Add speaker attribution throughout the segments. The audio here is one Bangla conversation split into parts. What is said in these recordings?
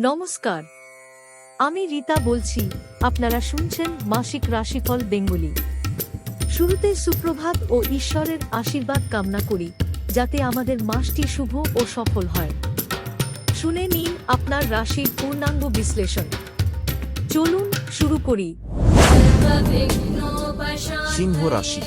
Speaker 1: নমস্কার। আমি রীতা বলছি আপনারা শুনছেন মাসিক রাশিফল বেঙ্গলি। শুরুতে সুপ্রভাত ও ঈশ্বরের আশীর্বাদ কামনা করি যাতে আমাদের মাসটি শুভ ও সফল হয়। শুনে নিন আপনার রাশির পূর্ণাঙ্গ বিশ্লেষণ। চলুন শুরু করি।
Speaker 2: সিংহ রাশি।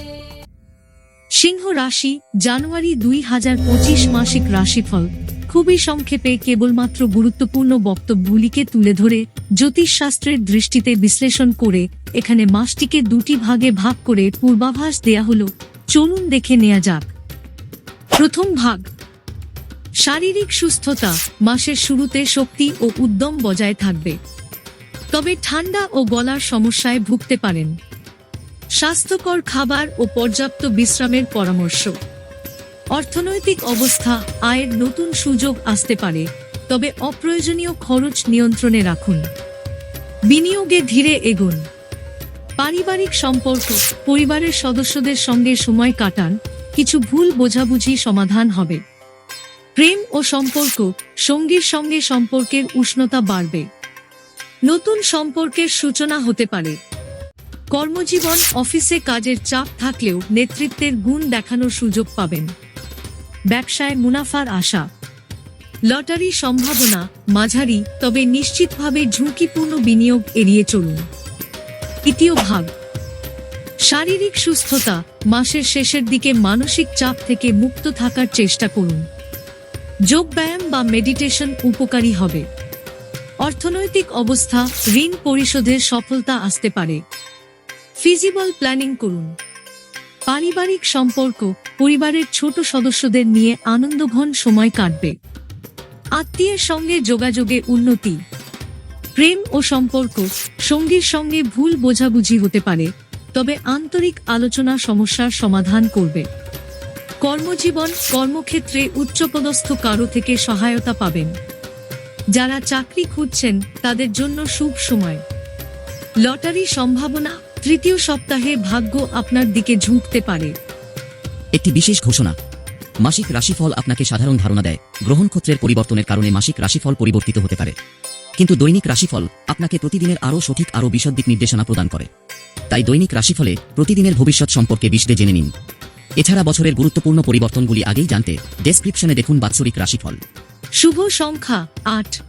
Speaker 1: সিংহ রাশি জানুয়ারি দুই হাজার পঁচিশ মাসিক রাশিফল। খুবই সংক্ষেপে কেবলমাত্র গুরুত্বপূর্ণ বক্তব্যগুলিকে তুলে ধরে জ্যোতিষশাস্ত্রের দৃষ্টিতে বিশ্লেষণ করে এখানে মাসটিকে দুটি ভাগে ভাগ করে পূর্বাভাস দেয়া হল। চলুন দেখে নেওয়া যাক। প্রথম ভাগ। শারীরিক সুস্থতা মাসের শুরুতে শক্তি ও উদ্যম বজায় থাকবে। তবে ঠান্ডা ও গলার সমস্যায় ভুগতে পারেন। স্বাস্থ্যকর খাবার ও পর্যাপ্ত বিশ্রামের পরামর্শ। অর্থনৈতিক অবস্থা, আয়ের নতুন সুযোগ আসতে পারে, তবে অপ্রয়োজনীয় খরচ নিয়ন্ত্রণে রাখুন। বিনিয়োগে ধীরে এগুন। পারিবারিক সম্পর্ক, পরিবারের সদস্যদের সঙ্গে সময় কাটান, কিছু ভুল বোঝাবুঝি সমাধান হবে। প্রেম ও সম্পর্ক, সঙ্গীর সঙ্গে সম্পর্কের উষ্ণতা বাড়বে। নতুন সম্পর্কের সূচনা হতে পারে। কর্মজীবন, অফিসে কাজের চাপ থাকলেও নেতৃত্বের গুণ দেখানোর সুযোগ পাবেন। ব্যবসায় মুনাফার আশা। লটারি সম্ভাবনা মাঝারি, তবে নিশ্চিতভাবে ঝুঁকিপূর্ণ বিনিয়োগ এড়িয়ে চলুন। তৃতীয় ভাগ। শারীরিক সুস্থতা মাসের শেষের দিকে মানসিক চাপ থেকে মুক্ত থাকার চেষ্টা করুন। যোগব্যায়াম বা মেডিটেশন উপকারী হবে। অর্থনৈতিক অবস্থা ঋণ পরিশোধের সফলতা আসতে পারে। ফিজিবল প্ল্যানিং করুন। পারিবারিক সম্পর্ক পরিবারের ছোট সদস্যদের নিয়ে আনন্দঘন সময় কাটবে। আত্মীয়ের সঙ্গে যোগাযোগে উন্নতি। প্রেম ও সম্পর্ক সঙ্গীর সঙ্গে ভুল বোঝাবুঝি হতে পারে, তবে আন্তরিক আলোচনা সমস্যার সমাধান করবে। কর্মজীবন কর্মক্ষেত্রে উচ্চপদস্থ কারও থেকে সহায়তা পাবেন। যারা চাকরি খুঁজছেন তাদের জন্য শুভ সময়। লটারি সম্ভাবনা তৃতীয় সপ্তাহে ভাগ্য আপনার দিকে ঝুঁকতে পারে।
Speaker 3: একটি বিশেষ ঘোষণা। মাসিক রাশিফল আপনাকে সাধারণ ধারণা দেয়। গ্রহণক্ষত্রের পরিবর্তনের কারণে মাসিক রাশিফল পরিবর্তিত হতে পারে। কিন্তু দৈনিক রাশিফল আপনাকে প্রতিদিনের আরও সঠিক আরও বিশদ দিক নির্দেশনা প্রদান করে। তাই দৈনিক রাশিফলে প্রতিদিনের ভবিষ্যৎ সম্পর্কে বিশদে জেনে নিন। এছাড়া বছরের গুরুত্বপূর্ণ পরিবর্তনগুলি আগেই জানতে ডেসক্রিপশনে দেখুন বাৎসরিক রাশিফল।
Speaker 1: শুভ সংখ্যা আট।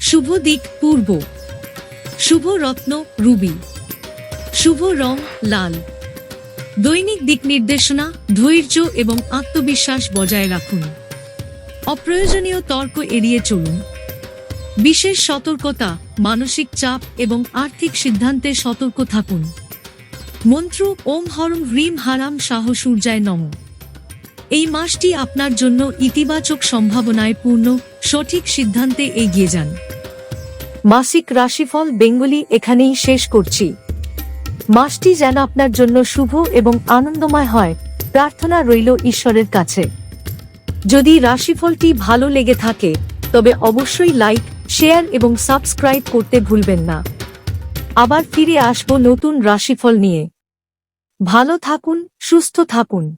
Speaker 1: শুভ দিক পূর্ব। শুভ রত্ন রুবি। শুভ রং লাল। দৈনিক দিক নির্দেশনা, ধৈর্য এবং আত্মবিশ্বাস বজায় রাখুন। অপ্রয়োজনীয় তর্ক এড়িয়ে চলুন। বিশেষ সতর্কতা, মানসিক চাপ এবং আর্থিক সিদ্ধান্তে সতর্ক থাকুন। মন্ত্র ওম হরম হ্রিম হারাম শাহ সূর্যায় নম। এই মাসটি আপনার জন্য ইতিবাচক সম্ভাবনায় পূর্ণ, সঠিক সিদ্ধান্তে এগিয়ে যান। মাসিক রাশিফল বেঙ্গলি এখানেই শেষ করছি। মাসটি যেন আপনার জন্য শুভ এবং আনন্দময় হয়, প্রার্থনা রইল ঈশ্বরের কাছে। যদি রাশিফলটি ভালো লেগে থাকে, তবে অবশ্যই লাইক, শেয়ার এবং সাবস্ক্রাইব করতে ভুলবেন না। আবার ফিরে আসব নতুন রাশিফল নিয়ে। ভালো থাকুন, সুস্থ থাকুন।